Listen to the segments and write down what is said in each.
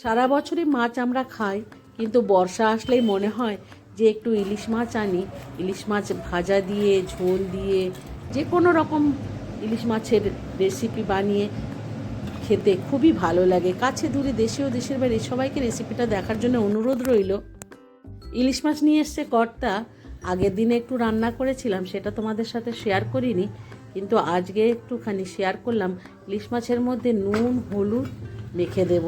সারা বছরই মাছ আমরা খাই, কিন্তু বর্ষা আসলেই মনে হয় যে একটু ইলিশ মাছ আনি। ইলিশ মাছ ভাজা দিয়ে, ঝোল দিয়ে, যে কোনো রকম ইলিশ মাছের রেসিপি বানিয়ে খেতে খুবই ভালো লাগে। কাছে দূরে দেশে ও দেশের বাইরে সবাইকে রেসিপিটা দেখার জন্য অনুরোধ রইল। ইলিশ মাছ নিয়ে এসছে কর্তা। আগের দিনে একটু রান্না করেছিলাম, সেটা তোমাদের সাথে শেয়ার করিনি, কিন্তু আজকে একটুখানি শেয়ার করলাম। ইলিশ মাছের মধ্যে নুন, হলুদ মেখে দেব।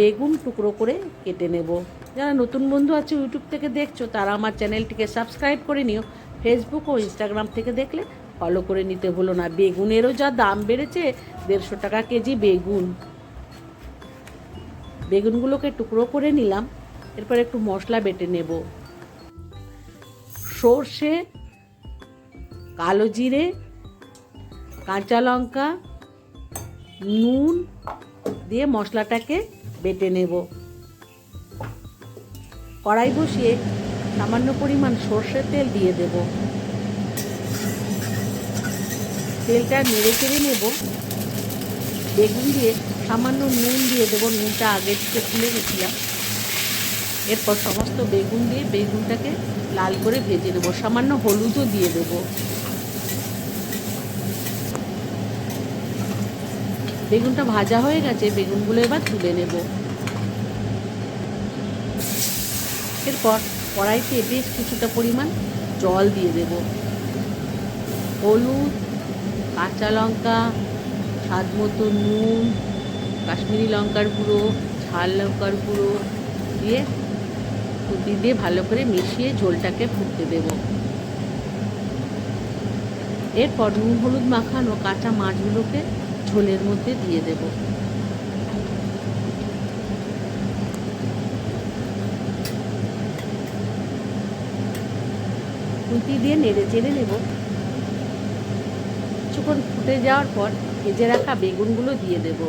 বেগুন টুকরো করে কেটে নেব। যারা নতুন বন্ধু আছে ইউটিউব থেকে দেখছ, তারা আমার চ্যানেলটিকে সাবস্ক্রাইব করে নিও। ফেসবুক ও ইনস্টাগ্রাম থেকে দেখলে ফলো করে নিতে ভুলো না। বেগুনেরও যা দাম বেড়েছে, দেড়শো টাকা কেজি বেগুন। বেগুনগুলোকে টুকরো করে নিলাম, এরপর একটু মশলা বেটে নেব। সর্ষে, কালো জিরে, কাঁচা লঙ্কা, নুন দিয়ে মশলাটাকে বেটে নেব। কড়াই বসিয়ে সামান্য পরিমাণ সর্ষের তেল দিয়ে দেব। তেলটা নেড়ে চেড়ে নেব। বেগুন দিয়ে সামান্য নুন দিয়ে দেবো। নুনটা আগে থেকে তুলে গেছিলাম এরপর সমস্ত বেগুন দিয়ে বেগুনটাকে লাল করে ভেজে নেব। সামান্য হলুদও দিয়ে দেবো। বেগুনটা ভাজা হয়ে গেছে, বেগুনগুলো এবার তুলে নেব। এরপর কড়াইতে বেশ কিছুটা পরিমাণ জল দিয়ে দেব। হলুদ, কাঁচা লঙ্কা, স্বাদ মতো নুন, কাশ্মীরি লঙ্কার গুঁড়ো, ঝাল লঙ্কার গুঁড়ো দিয়ে খুঁটি দিয়ে ভালো করে মিশিয়ে ঝোলটাকে ফুটতে দেব। এরপর নুন, হলুদ মাখানো কাঁচা মাছগুলোকে ঝোলের মধ্যে দিয়ে দেব। খুঁটি দিয়ে নেড়ে চেড়ে নেব। কিছুক্ষণ ফুটে যাওয়ার পর ভেজে রাখা বেগুনগুলো দিয়ে দেব।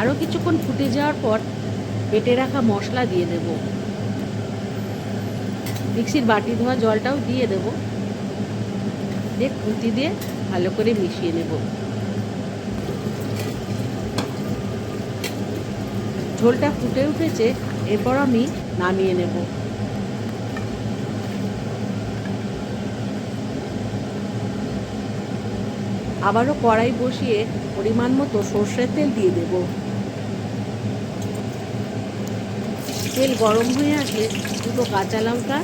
আরও কিছুক্ষণ ফুটে যাওয়ার পর পেটে রাখা মশলা দিয়ে দেব। মিক্সির বাটি ধোয়া জলটাও দিয়ে দেব। দিয়ে খুঁতি দিয়ে ভালো করে মিশিয়ে নেব। ঝোলটা ফুটে উঠেছে, এরপর আমি নামিয়ে নেব। আবারও কড়াই বসিয়ে পরিমাণ মতো সর্ষের তেল দিয়ে দেব। তেল গরম হয়ে আসলে দুটো কাঁচা লঙ্কা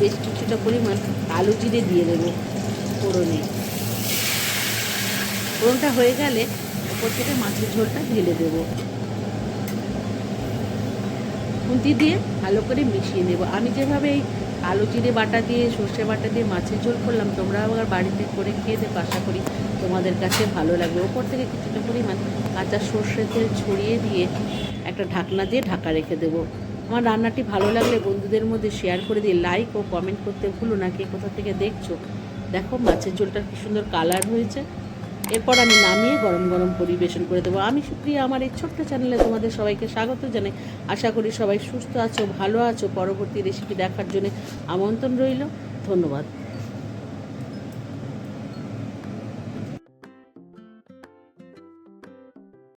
বেশ কিছুটা পরিমাণ কালো জিরে দিয়ে দেবো ফোড়নে। ফোড়নটা হয়ে গেলে ওপর থেকে মাছের ঝোলটা ঢেলে দেবো। খুন্তি দিয়ে ভালো করে মিশিয়ে নেব। আমি যেভাবে এই আলু জিরে বাটা দিয়ে, সর্ষে বাটা দিয়ে মাছের ঝোল করলাম তোমরা আবার বাড়িতে করে খেয়ে দেখো, আশা করি তোমাদের কাছে ভালো লাগবে। ওপর থেকে কিছুটা পরিমাণ কাঁচা সর্ষের তেল ছড়িয়ে দিয়ে একটা ঢাকনা দিয়ে ঢাকা রেখে দেবো। আমার রান্নাটি ভালো লাগলে বন্ধুদের মধ্যে শেয়ার করে দিয়ে লাইক ও কমেন্ট করতে ভুলো না কে কোথা থেকে দেখছ। দেখো মাছের ঝোলটা কি সুন্দর কালার হয়েছে। এরপর আমি নামিয়ে গরম গরম পরিবেশন করে দেবো। আমি সুপ্রিয়া, আমার এই ছোট্ট চ্যানেলে তোমাদের সবাইকে স্বাগত জানাই। আশা করি সবাই সুস্থ আছো, ভালো আছো। পরবর্তী রেসিপি দেখার জন্য আমন্ত্রণ রইল। ধন্যবাদ।